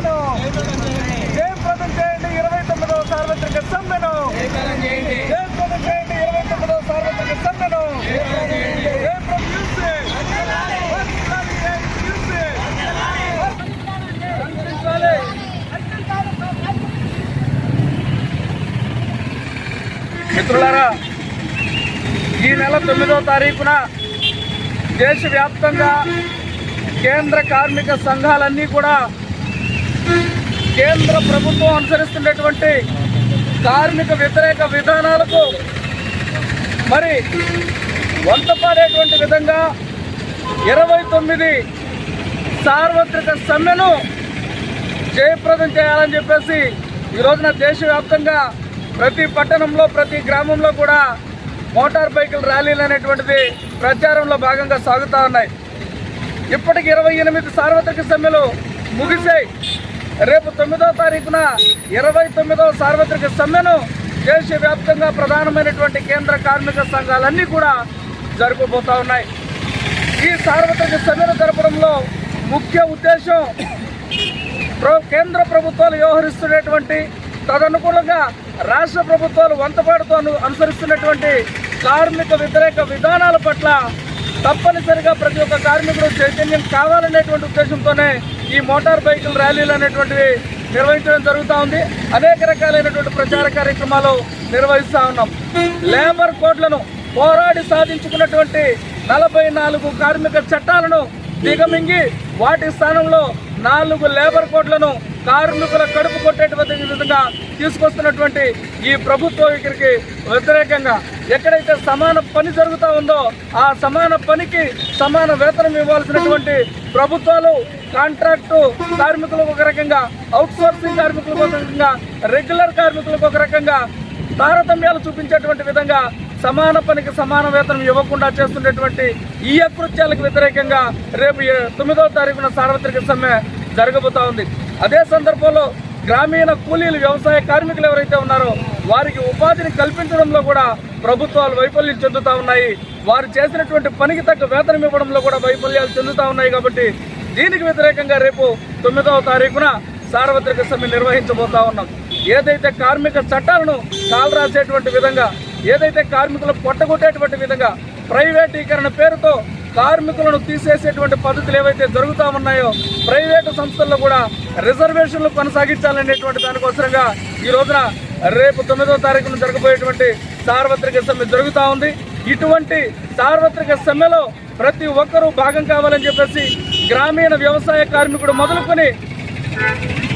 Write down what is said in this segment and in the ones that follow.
నిరసన జయప్రదం చేయండి ఇరవై తొమ్మిదవ సార్వత్రిక సమ్మెను జయప్రదం చేయండి. ఇరవై తొమ్మిదవ సార్వత్రిక సమ్మెను మిత్రులారా ఈ నెల తొమ్మిదో తారీఖున దేశవ్యాప్తంగా కేంద్ర కార్మిక సంఘాలన్నీ కూడా కేంద్ర ప్రభుత్వం అనుసరిస్తున్నటువంటి కార్మిక వ్యతిరేక విధానాలకు మరి వంతపాడేటువంటి విధంగా ఇరవై తొమ్మిది సార్వత్రిక సమ్మెను జయప్రదం చేయాలని చెప్పేసి ఈ రోజున దేశవ్యాప్తంగా ప్రతి పట్టణంలో ప్రతి గ్రామంలో కూడా మోటార్ బైకుల ర్యాలీలు అనేటువంటిది ప్రచారంలో భాగంగా సాగుతూ ఉన్నాయి. ఇప్పటికి ఇరవై ఎనిమిది సార్వత్రిక సమ్మెలు ముగిశాయి. రేపు తొమ్మిదో తారీఖున ఇరవై తొమ్మిదవ సార్వత్రిక సమ్మెను దేశవ్యాప్తంగా ప్రధానమైనటువంటి కేంద్ర కార్మిక సంఘాలన్నీ కూడా జరుపుబోతా ఉన్నాయి. ఈ సార్వత్రిక సమ్మెను జరపడంలో ముఖ్య ఉద్దేశం కేంద్ర ప్రభుత్వాలు వ్యవహరిస్తున్నటువంటి తదనుకూలంగా రాష్ట్ర ప్రభుత్వాలు వంతపాటుతో అనుసరిస్తున్నటువంటి కార్మిక వ్యతిరేక విధానాల పట్ల తప్పనిసరిగా ప్రతి ఒక్క కార్మికుడు చైతన్యం కావాలనేటువంటి ఉద్దేశంతోనే ఈ మోటార్ బైకుల ర్యాలీలు అనేటువంటివి నిర్వహించడం జరుగుతూ ఉంది. అనేక రకాలైనటువంటి ప్రచార కార్యక్రమాలు నిర్వహిస్తూ ఉన్నాం. లేబర్ కోడ్లను పోరాడి సాధించుకున్నటువంటి నలభై నాలుగు కార్మిక చట్టాలను దిగమింగి వాటి స్థానంలో నాలుగు లేబర్ కోడ్లను కార్మికుల కడుపు కొట్టేటువంటి విధంగా తీసుకొస్తున్నటువంటి ఈ ప్రభుత్వం ఇక్కడికి వ్యతిరేకంగా ఎక్కడైతే సమాన పని జరుగుతూ ఉందో ఆ సమాన పనికి సమాన వేతనం ఇవ్వాల్సినటువంటి ప్రభుత్వాలు కాంట్రాక్టు కార్మికులకు ఒక రకంగా అవుట్సోర్సింగ్ కార్మికులకు ఒక రకంగా రెగ్యులర్ కార్మికులకు ఒక రకంగా తారతమ్యాలు చూపించేటువంటి విధంగా సమాన పనికి సమాన వేతనం ఇవ్వకుండా చేస్తున్నటువంటి ఈ అకృత్యాలకు వ్యతిరేకంగా రేపు ఏ- తొమ్మిదవ తారీఖున సార్వత్రిక సమ్మె జరగబోతా ఉంది. అదే సందర్భంలో గ్రామీణ కూలీలు వ్యవసాయ కార్మికులు ఎవరైతే ఉన్నారో వారికి ఉపాధిని కల్పించడంలో కూడా ప్రభుత్వాలు వైఫల్యం చెందుతా ఉన్నాయి. వారు చేసినటువంటి పనికి తగ్గ వేతనం ఇవ్వడంలో కూడా వైఫల్యాలు చెందుతా ఉన్నాయి కాబట్టి దీనికి వ్యతిరేకంగా రేపు తొమ్మిదవ తారీఖున సార్వత్రిక సమ్మె నిర్వహించబోతా ఉన్నాం. ఏదైతే కార్మిక చట్టాలను కాలరాసేటువంటి విధంగా ఏదైతే కార్మికులు పొట్టగొట్టేటువంటి విధంగా ప్రైవేటీకరణ పేరుతో కార్మికులను తీసేసేటువంటి పద్ధతులు ఏవైతే జరుగుతూ ఉన్నాయో ప్రైవేటు సంస్థల్లో కూడా రిజర్వేషన్లు కొనసాగించాలనేటువంటి దానికోసరంగా ఈ రోజున రేపు తొమ్మిదో తారీఖున జరగబోయేటువంటి సార్వత్రిక సమ్మె జరుగుతూ ఉంది. ఇటువంటి సార్వత్రిక సమ్మెలో ప్రతి ఒక్కరూ భాగం కావాలని చెప్పేసి గ్రామీణ వ్యవసాయ కార్మికుడు మొదలుకొని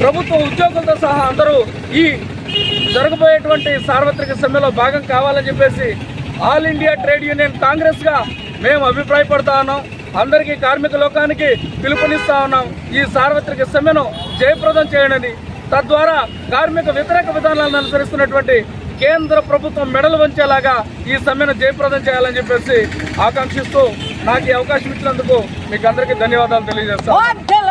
ప్రభుత్వ ఉద్యోగులతో సహా అందరూ ఈ జరగబోయేటువంటి సార్వత్రిక సమ్మెలో భాగం కావాలని చెప్పేసి ఆల్ ఇండియా ట్రేడ్ యూనియన్ కాంగ్రెస్గా మేము అభిప్రాయపడతా ఉన్నాం. అందరికీ కార్మిక లోకానికి పిలుపునిస్తా ఉన్నాం. ఈ సార్వత్రిక సమ్మెను జయప్రదం చేయడని తద్వారా కార్మిక వ్యతిరేక విధానాలను అనుసరిస్తున్నటువంటి కేంద్ర ప్రభుత్వం మెడలు వంచేలాగా ఈ సమ్మెను జయప్రదం చేయాలని చెప్పేసి ఆకాంక్షిస్తూ నాకు ఈ అవకాశం ఇచ్చినందుకు మీకు అందరికీ ధన్యవాదాలు తెలియజేస్తాను